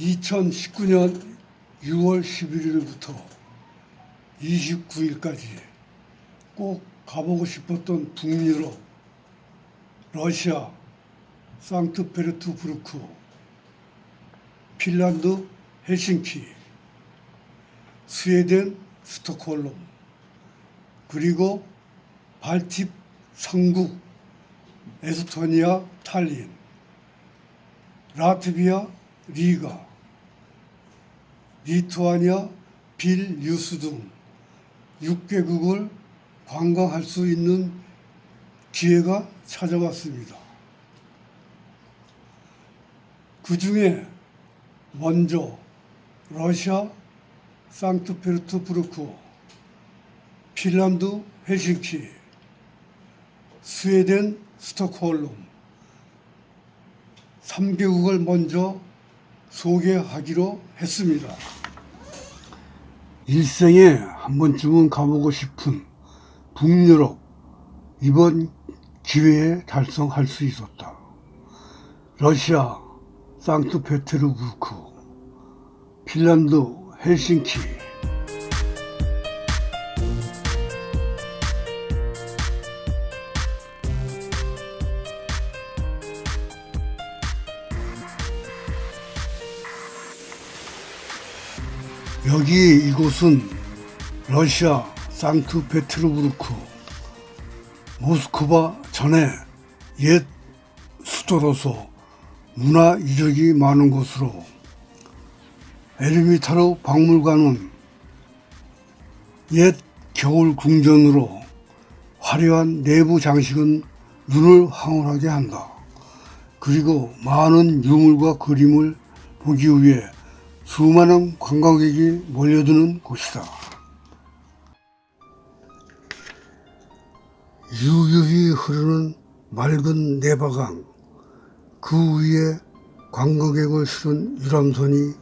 2019년 6월 11일부터 29일까지 꼭 가보고 싶었던 북유럽, 러시아, 상트페르트부르크, 핀란드 헬싱키, 스웨덴 스톡홀름, 그리고 발틱 삼국 에스토니아 탈린, 라트비아 리가, 리투아니아 빌뉴스 등 6개국을 관광할 수 있는 기회가 찾아왔습니다. 그 중에 먼저 러시아 상트페르트부르크, 핀란드 헬싱키, 스웨덴 스톡홀름 3개국을 먼저 소개하기로 했습니다. 일생에 한 번쯤은 가보고 싶은 북유럽 이번 기회에 달성할 수 있었다. 러시아 상트페테르부르크, 핀란드 헬싱키, 여기 이곳은 러시아 상트페테르부르크 모스크바 전에 옛 수도로서 문화 이력이 많은 곳으로 에르미타르 박물관은 옛 겨울 궁전으로 화려한 내부 장식은 눈을 황홀하게 한다. 그리고 많은 유물과 그림을 보기 위해 수많은 관광객이 몰려드는 곳이다. 유유히 흐르는 맑은 내바강, 그 위에 관광객을 실은 유람선이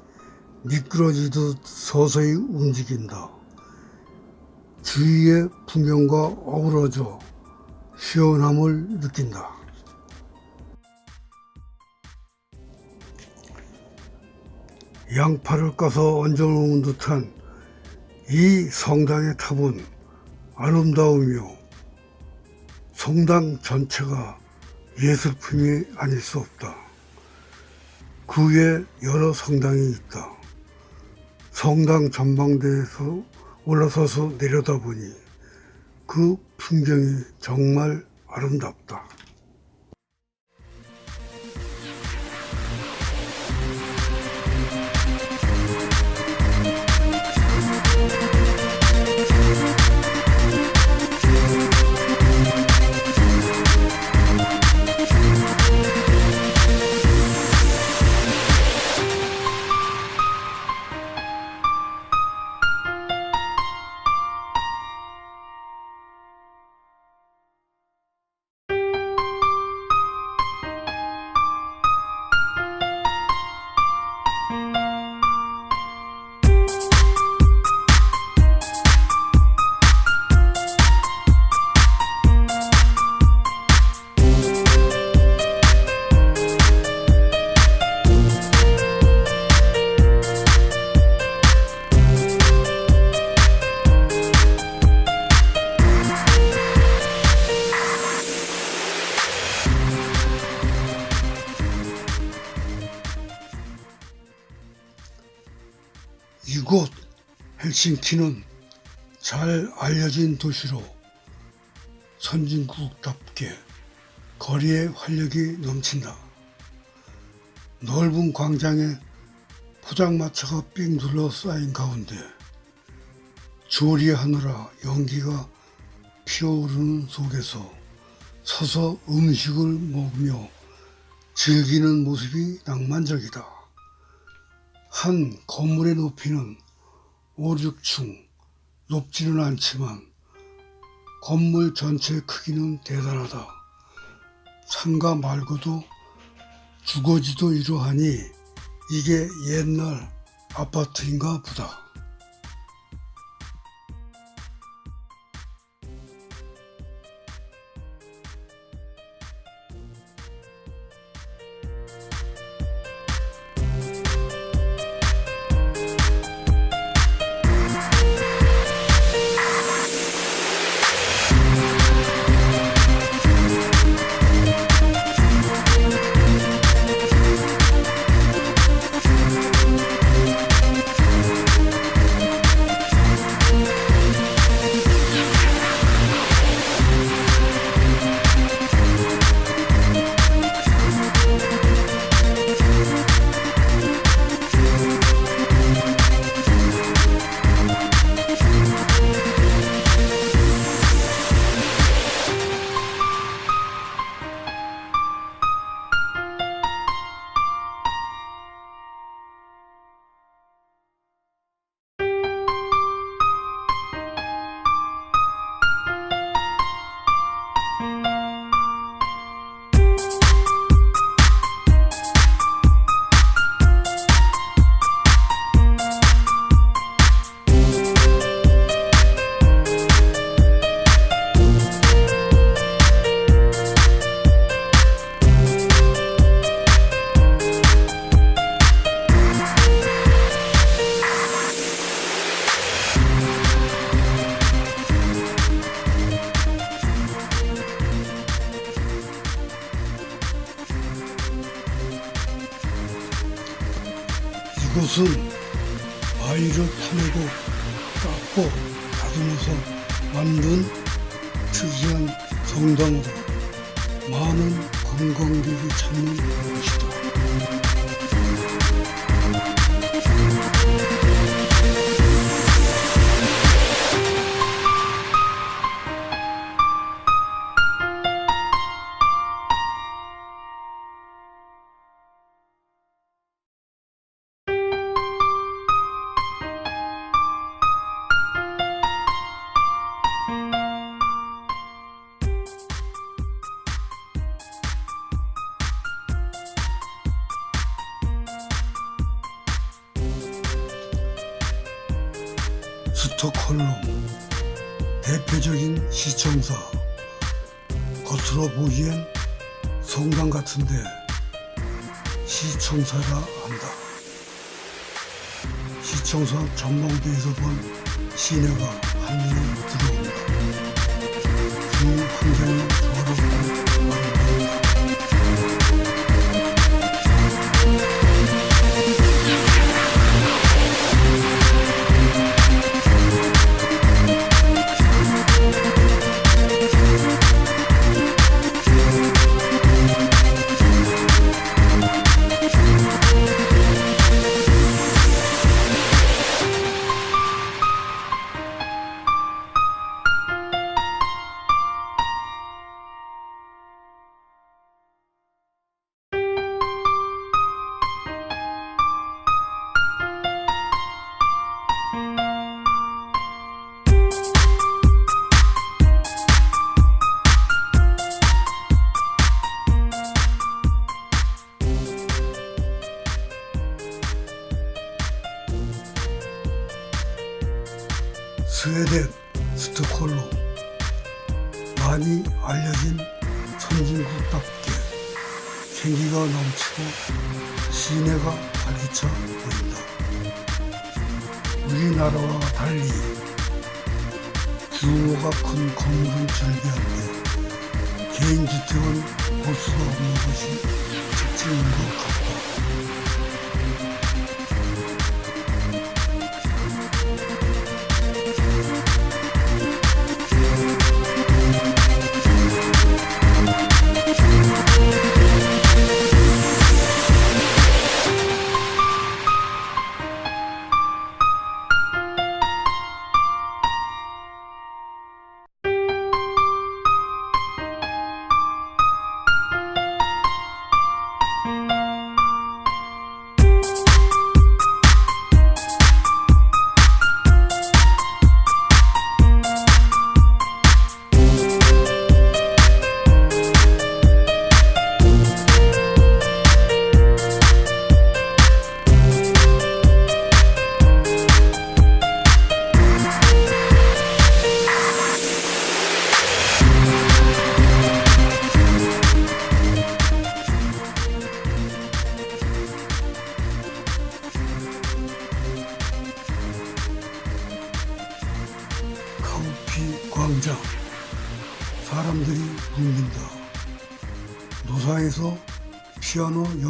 미끄러지듯 서서히 움직인다. 주위의 풍경과 어우러져 시원함을 느낀다. 양파를 까서 얹어놓은 듯한 이 성당의 탑은 아름다우며 성당 전체가 예술품이 아닐 수 없다. 그 위에 여러 성당이 있다. 성당 전망대에서 올라서서 내려다보니 그 풍경이 정말 아름답다. 이곳 헬싱키는 잘 알려진 도시로 선진국답게 거리에 활력이 넘친다. 넓은 광장에 포장마차가 삥 둘러싸인 가운데 조리하느라 연기가 피어오르는 속에서 서서 음식을 먹으며 즐기는 모습이 낭만적이다. 한 건물의 높이는 5, 6층 높지는 않지만 건물 전체의 크기는 대단하다. 상가 말고도 주거지도 이러하니 이게 옛날 아파트인가 보다. 이곳은 아이를 파내고 깎고 다듬어서 만든 특이한 성당으로 많은 관광객이 찾는 곳이다. 스톡홀름 대표적인 시청사 겉으로 보기엔 성당 같은데 시청사라 한다. 시청사 전망대에서 본 시내가 한눈에 들어온다. 스웨덴 스톡홀름 많이 알려진 선진국답게 생기가 넘치고 시내가 활기차 보인다. 우리나라와 달리 규모가 큰 건물은 절개한데 개인 주택은 볼 수가 없는 것이 특징인 것 같다.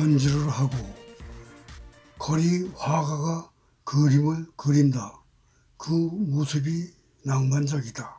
연주를 하고 거리 화가가 그림을 그린다. 그 모습이 낭만적이다.